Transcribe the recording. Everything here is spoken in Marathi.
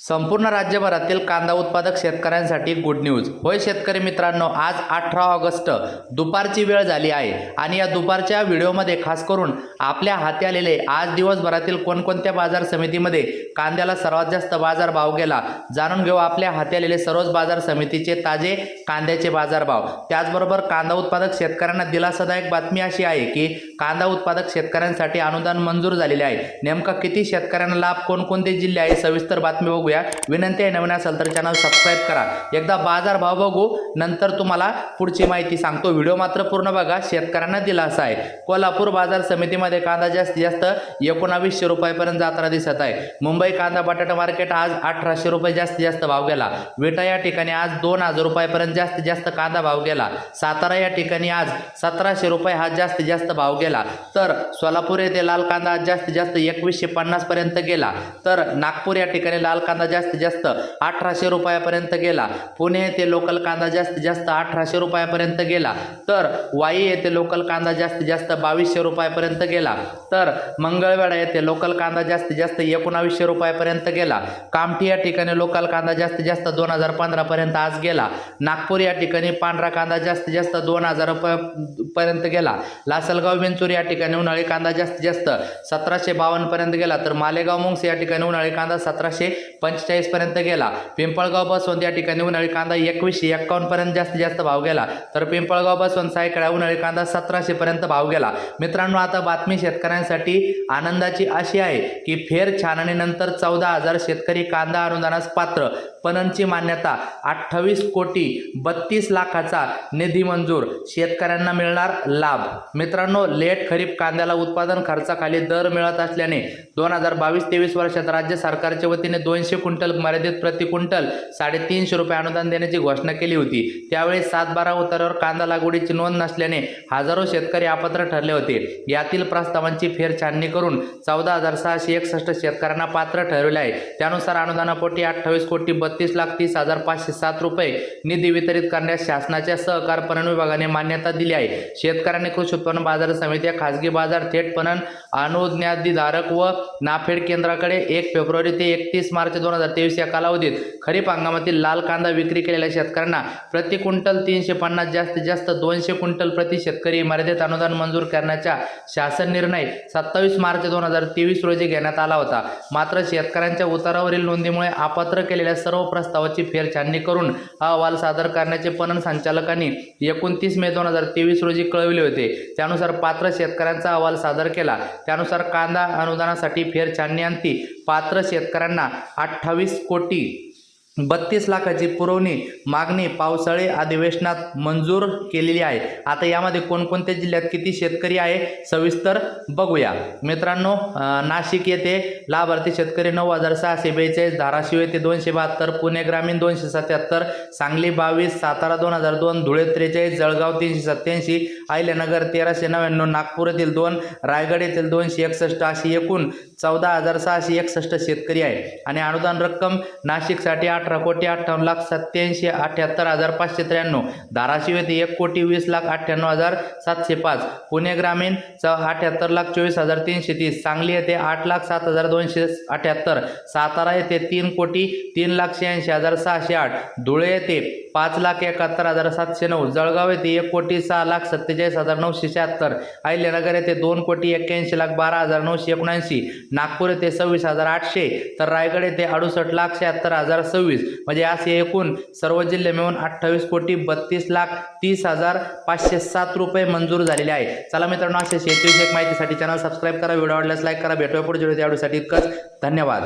संपूर्ण राज्यभरातील कांदा उत्पादक शेतकऱ्यांसाठी गुड न्यूज होय शेतकरी मित्रांनो आज अठरा ऑगस्ट दुपारची वेळ झाली आहे आणि या दुपारच्या व्हिडिओमध्ये खास करून आपल्या हाती आलेले आज दिवसभरातील कोणकोणत्या बाजार समितीमध्ये कांद्याला सर्वात जास्त बाजार भाव गेला. जाणून घेऊ आपल्या हाती आलेले सर्वच बाजार समितीचे ताजे कांद्याचे बाजारभाव. त्याचबरोबर कांदा उत्पादक शेतकऱ्यांना दिलासादायक बातमी अशी आहे की कांदा उत्पादक शेतकऱ्यांसाठी अनुदान मंजूर झालेले आहे. नेमका किती शेतकऱ्यांना लाभ कोणकोणते जिल्हे आहे सविस्तर बातमी बघूया. विनंती आहे नवीन असेल तर चॅनल सबस्क्राईब करा. एकदा बाजार भाव बघू नंतर तुम्हाला पुढची माहिती सांगतो. व्हिडिओ मात्र पूर्ण बघा शेतकऱ्यांना दिलासा आहे. कोल्हापूर बाजार समितीमध्ये कांदा जास्तीत जास्त एकोणावीसशे रुपयापर्यंत जाताना दिसत आहे. मुंबई कांदा बटाटा मार्केट आज अठराशे रुपये जास्तीत जास्त भाव गेला. विटा या ठिकाणी आज दोन हजार रुपयापर्यंत जास्तीत जास्त कांदा भाव गेला. सातारा या ठिकाणी आज सतराशे रुपये हा जास्तीत जास्त भाव गेला. तर सोलापूर येथे लाल कांदा आज जास्तीत जास्त एकवीसशे पन्नास पर्यंत गेला. तर नागपूर या ठिकाणी लाल कांदा जास्तीत जास्त अठराशे रुपयापर्यंत गेला. पुणे येथे लोकल कांदा जास्तीत जास्त अठराशे रुपयापर्यंत गेला. तर वाई येथे लोकल कांदा जास्तीत जास्त बावीसशे रुपयापर्यंत गेला. तर मंगळवेढा येथे लोकल कांदा जास्तीत जास्त एकोणावीसशे रुपयापर्यंत गेला. कामठी या ठिकाणी लोकल कांदा जास्तीत जास्त दोन हजार पंधरापर्यंत आज गेला. नागपूर या ठिकाणी पांढरा कांदा जास्तीत जास्त दोन हजार पर्यंत गेला. लासलगाव विंचूर या ठिकाणी उन्हाळी कांदा जास्तीत जास्त सतराशे बावन्नपर्यंत गेला. तर मालेगाव मुंगस या ठिकाणी उन्हाळी कांदा सतराशे पंचेचाळीसपर्यंत गेला. पिंपळगाव बसवंत या ठिकाणी उन्हाळी कांदा एकवीसशे एक्कावन्नपर्यंत जास्तीत जास्त भाव गेला. तर पिंपळगाव बसवंत सायकडा उन्हाळी कांदा सतराशेपर्यंत भाव गेला. मित्रांनो आता बातमी शेतकऱ्यांसाठी आनंदाची अशी आहे की फेर छाननीनंतर चौदा हजार शेतकरी कांदा अनुदानास पात्र. पणनची मान्यता अठ्ठावीस कोटी बत्तीस लाखाचा निधी मंजूर. शेतकऱ्यांना मिळणार लाभ. मित्रांनो लेट खरीप कांद्याला उत्पादन खर्चाखाली दर मिळत असल्याने दोन हजार बावीस तेवीस वर्षात राज्य सरकारच्या वतीने दोनशे क्विंटल मर्यादित प्रति क्विंटल साडेतीनशे रुपये अनुदान देण्याची घोषणा केली होती. त्यावेळी सात बारा उतारावर कांदा लागवडीची नोंद नसल्याने हजारो शेतकरी अपात्र ठरले होते. यातील प्रस्तावांची फेरछाननी करून चौदा हजार सहाशे एकसष्ट शेतकऱ्यांना पात्र ठरवले आहे. त्यानुसार अनुदानापोटी अठ्ठावीस कोटी बत्तीस लाख तीस हजार पाचशे सात रुपये निधी वितरित करण्यास शासनाच्या सहकार पणन विभागाने मान्यता दिली आहे. शेतकऱ्यांनी कृषी उत्पन्न बाजार समित्या खाजगी बाजार थेट पणन अनुज्ञाधिधारक व नाफेड केंद्राकडे एक फेब्रुवारी ते एकतीस मार्च दोन हजार तेवीस या कालावधीत खरीप हंगामातील लाल कांदा विक्री केलेल्या शेतकऱ्यांना प्रति क्विंटल तीनशे पन्नास जास्तीत जास्त दोनशे क्विंटल प्रति शेतकरी मर्यादित अनुदान मंजूर करण्याचा शासन निर्णय सत्तावीस मार्च दोन हजार तेवीस रोजी घेण्यात आला होता. मात्र शेतकऱ्यांच्या उतारावरील नोंदीमुळे अपात्र केलेल्या सर्व प्रस्तावाची फेरछाननी करून हा अहवाल सादर करण्याचे पणन संचालकांनी एकोणतीस मे दोन हजार तेवीस रोजी कळविले होते. त्यानुसार पात्र शेतकऱ्यांचा अहवाल सादर केला. त्यानुसार कांदा अनुदानासाठी फेरछाननी अंती पात्र शेतकऱ्यांना अठ्ठावीस कोटी बत्तीस लाखाची पुरवणी मागणी पावसाळी अधिवेशनात मंजूर केलेली आहे. आता यामध्ये कोणकोणत्या जिल्ह्यात किती शेतकरी आहे सविस्तर बघूया. मित्रांनो नाशिक येथे लाभार्थी शेतकरी नऊ हजार सहाशे बेचाळीस धाराशिव येथे दोनशे बहात्तर पुणे ग्रामीण दोनशे सत्याहत्तर सांगली बावीस सातारा दोन हजार दोन धुळे त्रेचाळीस जळगाव तीनशे सत्याऐंशी अहिल्यानगर तेराशे नव्याण्णव नागपूर येथील दोन रायगड येथील दोनशे एकसष्ट अशी एकूण चौदा हजार सहाशे एकसष्ट शेतकरी आहे. आणि अनुदान रक्कम नाशिकसाठी आठ अठरा कोटी अठ्ठावन्न लाख सत्याऐंशी अठ्ठ्याहत्तर हजार पाचशे त्र्याण्णव. धाराशिव येथे एक कोटी वीस लाख अठ्ठ्याण्णव हजार सातशे पाच. पुणे ग्रामीण च अठ्ठ्याहत्तर लाख चोवीस हजार तीनशे तीस. सांगली येथे आठ लाख सात हजार दोनशे अठ्ठ्याहत्तर सातारा येथे तीन कोटी तीन लाख शहाऐंशी हजार सहाशे आठ. धुळे येथे पाच लाख एकाहत्तर हजार सातशे नऊ. जळगाव येथे एक कोटी सहा लाख सत्तेचाळीस हजार नऊशे शहात्तर. अहिल्यानगर येथे दोन कोटी एक्क्याऐंशी लाख बारा हजार नऊशे एकोणऐंशी. नागपूर येथे सव्वीस हजार आठशे. तर रायगड येथे अडुसष्ट लाख शहात्तर हजार सव्वीस. म्हणजे असे एकूण सर्व जिल्हे मिळून अठ्ठावीस कोटी बत्तीस लाख तीस हजार पाचशे सात रुपये मंजूर झालेले आहे चला मित्रांनो अशा शेतीविषयक माहितीसाठी चॅनल सबस्क्राईब करा व्हिडिओ आवडल्यास लाईक करा भेटूया पुढच्या व्हिडिओ आवडीसाठी इतकंच. धन्यवाद.